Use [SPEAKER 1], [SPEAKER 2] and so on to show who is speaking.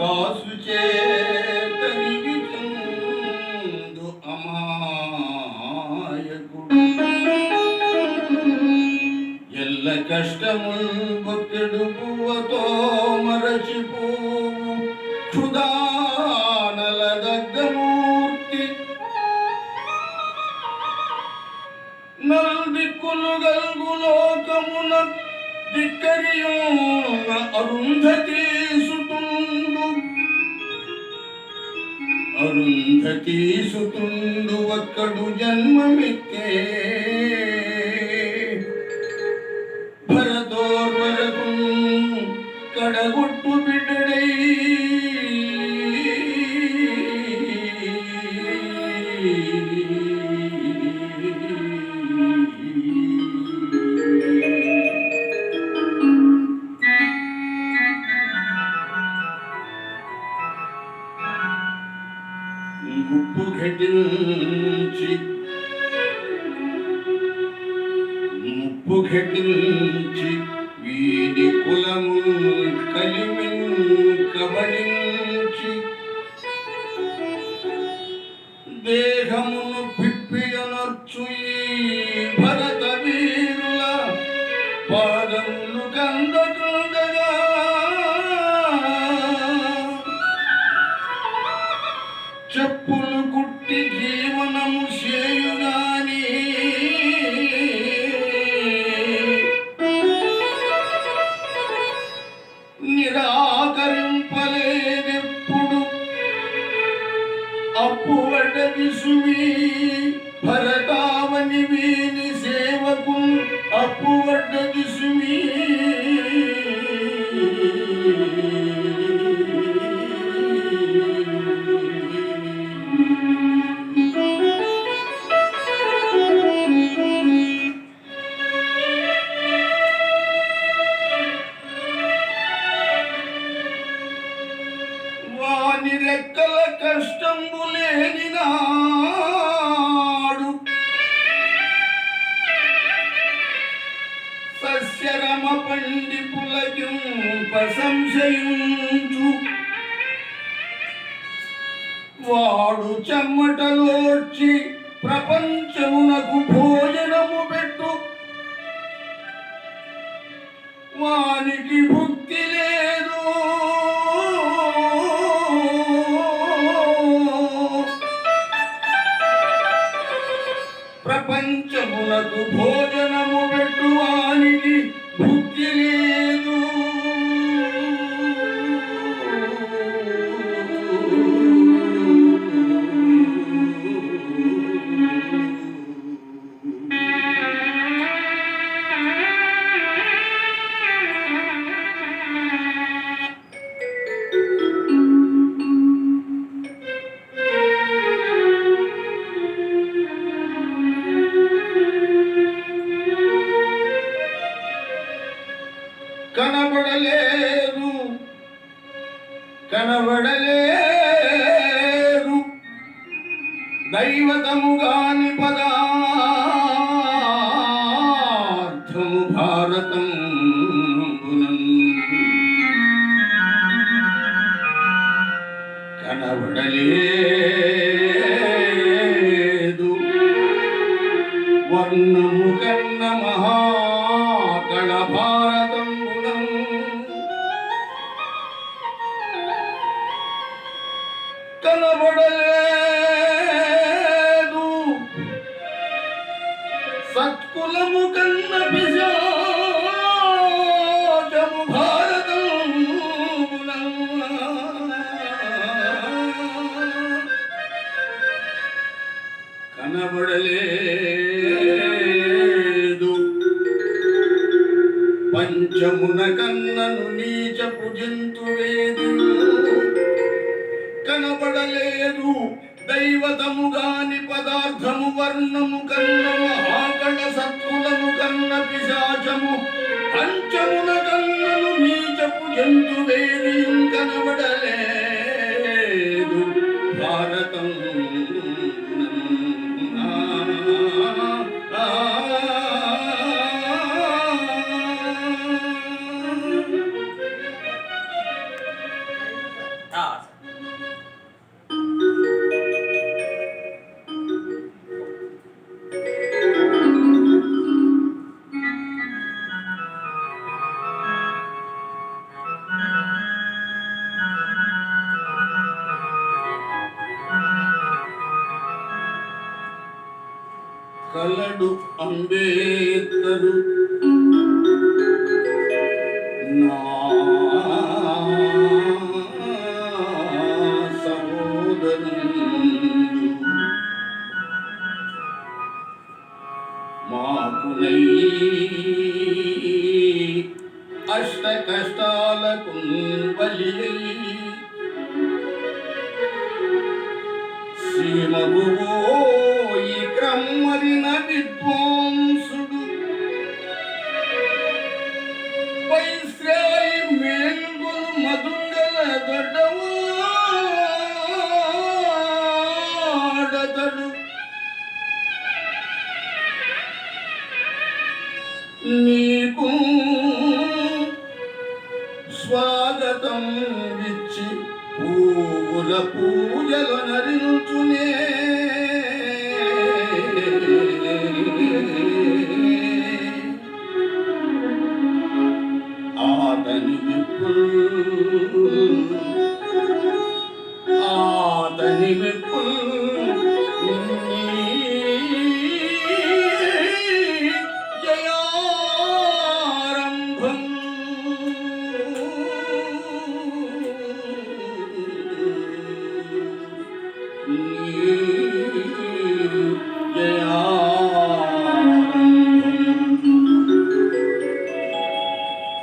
[SPEAKER 1] కాసు చేతనివి చెందు అమాయకుడు. ఎల్ల కష్టముల్ బొక్కెడు పువ్వతో మరచిపోవు క్షుదానల దగ్ధమూర్తి. నల్దిక్కులు గల్గు లోకమున దిక్కరియున్న అరుంధతి సుతుండు అరుంధతి సుతుండు ఒక్కడు జన్మమిత్తే భరతోర్వరకు కడగొట్టు బిడ్డడై. ముప్పు ఘటించి ముప్పు ఘటించి వీడి కులము కలిమిన్ కబడించి విసుమి భరతావని వీని సేవకు అప్పువడ్డ విసుమి పండి పులకింప సంశయించు. వాడు చెమ్మటలోర్చి ప్రపంచమునకు భోజనము పెట్టు. వానికి భుక్తి లేదు. ప్రపంచమునకు భోజనము కనబడలేరు. కనబడలేరు. దైవతముగాని పదార్థము భారతం కనబడలేదు. వర్ణము కన్న మహాకళ సత్కులము కన్న పిశాచము భారతం కనబడలేదు. పంచమున కన్నను నీచపు జంతువేది కనబడలేదు. దైవతముగాని పదార్థము వర్ణము కన్న మహాకళ సత్కులము కన్న పిశాచము. పంచమున కన్నను నీచపు జంతువేది కనబడలేదు. భారతం కలడు అంబేద్కరు. నా సహోదరుడు అష్ట కష్టాలకు బలి విద్వాంసుడు వైశ్రాయి మేల్గొలు మధుండల గడ్డవాడతడు నీకు స్వాగతం ఇచ్చి పూల పూజలు నరించునే அறிவிப்புள்